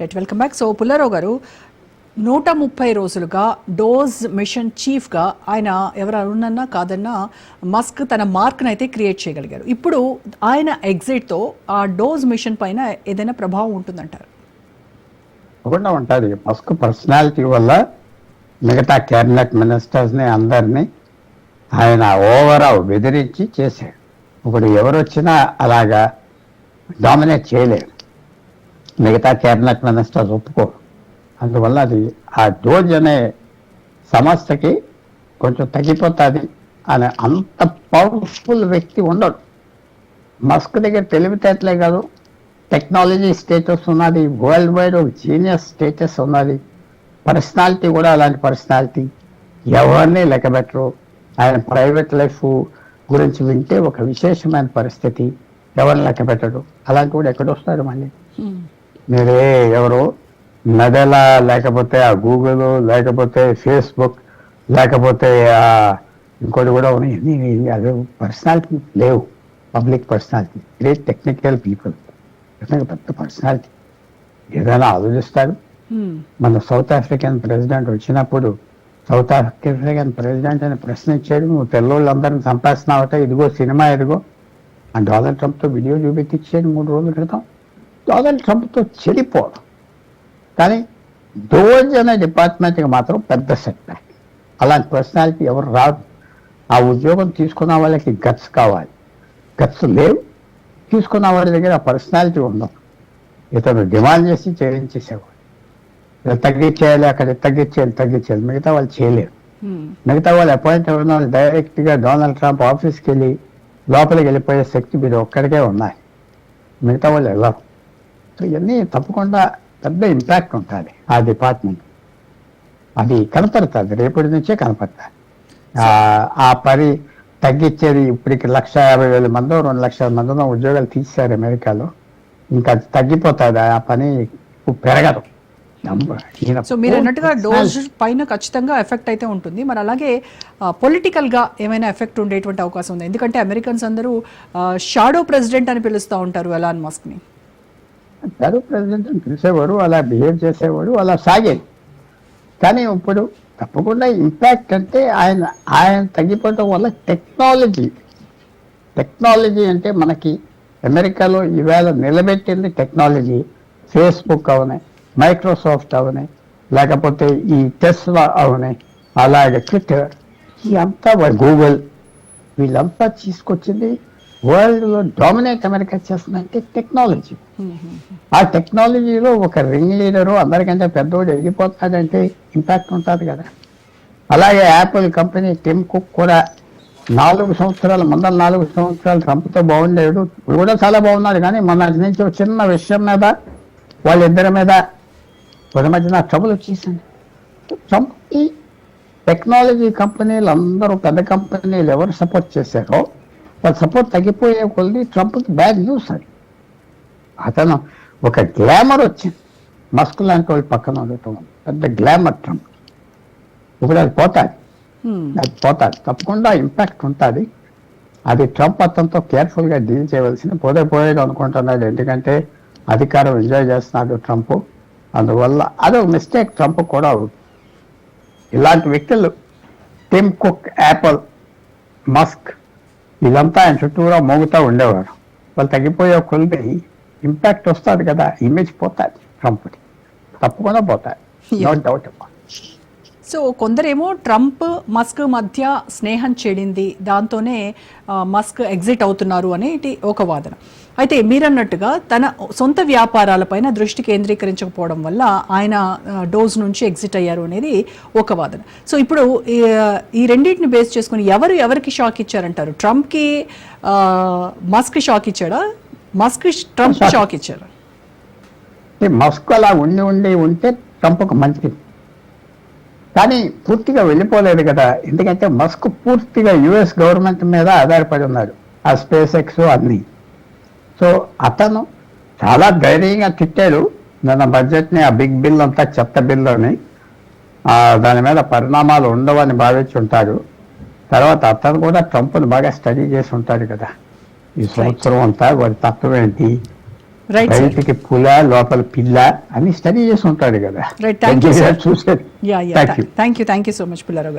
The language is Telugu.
Right welcome back so Pullarao garu నూట ముప్పై రోజులుగా డోజ్ మిషన్ చీఫ్గా ఆయన ఎవరు అవునన్నా కాదన్నా మస్క్ తన మార్క్ని అయితే క్రియేట్ చేయగలిగారు. ఇప్పుడు ఆయన ఎగ్జిట్తో ఆ డోజ్ మిషన్ పైన ఏదైనా ప్రభావం ఉంటుందంటారు? తప్పకుండా ఉంటుంది. మస్క్ పర్సనాలిటీ వల్ల మిగతా క్యాబినెట్ మినిస్టర్స్ని అందరినీ ఆయన ఓవరాల్ బెదిరించి చేశాడు. ఇప్పుడు ఎవరు వచ్చినా అలాగా డామినేట్ చేయలేరు. మిగతా క్యాబినెట్ మినిస్టర్స్ ఒప్పుకోరు అందువల్ల అది ఆ డోజ్ అనే సమస్యకి కొంచెం తగ్గిపోతుంది అనే అంత పవర్ఫుల్ వ్యక్తి ఉండడు. మస్క్ దగ్గర తెలివితేటలే కాదు టెక్నాలజీ స్టేటస్ ఉన్నది వరల్డ్ వైడ్ ఒక జీనియస్ స్టేటస్ ఉన్నది పర్సనాలిటీ కూడా అలాంటి పర్సనాలిటీ. ఎవరిని లెక్కబెట్టరు ఆయన ప్రైవేట్ లైఫ్ గురించి వింటే ఒక విశేషమైన పరిస్థితి ఎవరిని లెక్కబెట్టడు అలాంటి కూడా ఎక్కడొస్తారు మళ్ళీ? మీరే ఎవరు? నదెలా లేకపోతే ఆ గూగుల్ లేకపోతే ఫేస్బుక్ లేకపోతే ఆ ఇంకోటి కూడా ఉన్నాయి. అదే పర్సనాలిటీ లేవు. Public personality. Great technical people. పెద్ద పర్సనాలిటీ. ఏదైనా ఆలోచిస్తారు. మన సౌత్ ఆఫ్రికన్ ప్రెసిడెంట్ వచ్చినప్పుడు సౌత్ ఆఫ్రికన్ ప్రెసిడెంట్ అని ప్రశ్నించాడు నువ్వు తెల్లోళ్ళందరిని చంపేస్తున్నావట ఇదిగో సినిమా ఇదిగో. ఆ డొనాల్డ్ ట్రంప్తో వీడియో చూపెట్టించాడు మూడు రోజుల క్రితం. డొనాల్డ్ ట్రంప్తో చెడిపోవడం. కానీ డోజ్ అనే డిపార్ట్మెంట్కి మాత్రం పెద్ద సెట్ బ్యాక్ అలాంటి పర్సనాలిటీ ఎవరు రాదు ఆ ఉద్యోగం తీసుకున్న వాళ్ళకి గట్స్ కావాలి. గట్స్ లేవు. తీసుకున్న వాడి దగ్గర ఆ పర్సనాలిటీ ఉండదు. ఇతను డిమాండ్ చేసి చేయించేసేవాడు ఇలా తగ్గించేయాలి అక్కడ తగ్గించేయాలి తగ్గించేయాలి. మిగతా వాళ్ళు చేయలేరు. మిగతా వాళ్ళు అపాయింట్ అయిన వాళ్ళు డైరెక్ట్గా డొనాల్డ్ ట్రంప్ ఆఫీస్కి వెళ్ళి లోపలికి వెళ్ళిపోయే శక్తి మీరు ఒక్కడికే ఉన్నాయి. మిగతా వాళ్ళు వెళ్ళరు ఇవన్నీ తప్పకుండా పెద్ద ఇంపాక్ట్ ఉంటుంది ఆ డిపార్ట్మెంట్ అది కనపడుతుంది రేపటి నుంచే కనపడుతుంది. ఆ- పని తగ్గించేది ఇప్పటికి లక్ష యాభై వేల మందో రెండు లక్షల మందిలో ఉద్యోగాలు తీశారు అమెరికాలో. ఇంకా అది తగ్గిపోతుంది ఆ పని పెరగదు. ఈయన సో మీరు అన్నట్టుగా డోజ్ personality. పైన ఖచ్చితంగా ఎఫెక్ట్ అయితే ఉంటుంది. మరి అలాగే పొలిటికల్గా ఏమైనా ఎఫెక్ట్ ఉండేటువంటి అవకాశం ఉంది. ఎందుకంటే అమెరికన్స్ అందరూ షాడో ప్రెసిడెంట్ అని పిలుస్తూ ఉంటారు ఎలాన్ మస్క్ని. గారు ప్రెసిడెంట్ అని పిలిచేవాడు అలా బిహేవ్ చేసేవాడు అలా సాగేది. కానీ ఇప్పుడు తప్పకుండా ఇంపాక్ట్ అంటే ఆయన ఆయన తగ్గిపోవడం వల్ల టెక్నాలజీ టెక్నాలజీ అంటే మనకి అమెరికాలో ఈవేళ నిలబెట్టింది టెక్నాలజీ ఫేస్బుక్ అవనే మైక్రోసాఫ్ట్ అవనాయి లేకపోతే ఈ టెస్లా అవనాయి అలాగే ట్విట్టర్ ఇదంతా గూగుల్ వీళ్ళంతా తీసుకొచ్చింది వరల్డ్లో డామినేట్ అమెరికా చేస్తుందంటే టెక్నాలజీ. ఆ టెక్నాలజీలో ఒక రింగ్ లీడరు అందరికంటే పెద్దోడు ఎదిగిపోతాడంటే ఇంపాక్ట్ ఉంటుంది కదా. అలాగే యాపిల్ కంపెనీ టిమ్ కుక్ కూడా నాలుగు సంవత్సరాలు ముందర నాలుగు సంవత్సరాలు ట్రంప్తో బాగుండేడు కూడా చాలా బాగున్నాడు కానీ మొన్న నుంచి ఒక చిన్న విషయం మీద వాళ్ళిద్దరి మీద ఒక మధ్యన ట్రబుల్ వచ్చేసింది. ట్రంప్ ఈ టెక్నాలజీ కంపెనీలు అందరూ పెద్ద కంపెనీలు ఎవరు సపోర్ట్ చేశారో వాళ్ళ సపోర్ట్ తగ్గిపోయే కొద్ది ట్రంప్కి బ్యాడ్ న్యూస్ అది. అతను ఒక గ్లామర్ వచ్చింది. మస్క్ లాంటి వాళ్ళు పక్కన ఉండటం పెద్ద గ్లామర్ ట్రంప్ ఇప్పుడు అది పోతాది. అది పోతాది. తప్పకుండా ఇంపాక్ట్ ఉంటుంది. అది ట్రంప్ అతనితో కేర్ఫుల్గా డీల్ చేయవలసిన పోతే పోయేది అనుకుంటున్నాడు. ఎందుకంటే అధికారం ఎంజాయ్ చేస్తున్నాడు ట్రంప్ అందువల్ల అదొక మిస్టేక్ ట్రంప్ కూడా అవుతుంది. ఇలాంటి వ్యక్తులు టిమ్ కుక్ యాపిల్ మస్క్ వీళ్ళంతా ఆయన చుట్టూరా మోగుతూ ఉండేవారు. వాళ్ళు తగ్గిపోయే కొలిది ఇంపాక్ట్ వస్తుంది కదా ఇమేజ్ పోతుంది ట్రంప్ది తప్పకుండా పోతుంది. నో డౌట్ సో కొందరేమో ట్రంప్ మస్క్ మధ్య స్నేహం చెడింది. దాంతోనే మస్క్ ఎగ్జిట్ అవుతున్నారు అనేటి ఒక వాదన. అయితే మీరన్నట్టుగా తన సొంత వ్యాపారాలపైన దృష్టి కేంద్రీకరించకపోవడం వల్ల ఆయన డోజ్ నుంచి ఎగ్జిట్ అయ్యారు అనేది ఒక వాదన. సో ఇప్పుడు ఈ, రెండింటిని బేస్ చేసుకుని ఎవరు ఎవరికి షాక్ ఇచ్చారంటారు? ట్రంప్కి మస్క్ షాక్ ఇచ్చాడా? Musk Trump shock. ఇచ్చారా? మస్క్ అలా ఉండి ఉండి ఉంటే ట్రంప్ ఒక మంచిది కానీ పూర్తిగా వెళ్ళిపోలేదు కదా. ఎందుకంటే మస్క్ పూర్తిగా యుఎస్ గవర్నమెంట్ మీద ఆధారపడి ఉన్నాడు. ఆ స్పేస్ ఎక్స్ అన్నీ. సో అతను చాలా ధైర్యంగా తిట్టాడు. మన బడ్జెట్ని ఆ బిగ్ బిల్ అంతా చెత్త బిల్ అని ఆ, దాని మీద పరిణామాలు ఉండవని భావించి ఉంటాడు తర్వాత అతను కూడా ట్రంప్ను బాగా స్టడీ చేసి ఉంటాడు కదా. ఈ సంవత్సరం అంతా వాడి తత్వం ఏంటి. బయటికి పుల లోపల పిల్ల అని స్టడీ చేసి ఉంటాడు కదా. Yeah thank you thank you thank you so much Pullarao garu.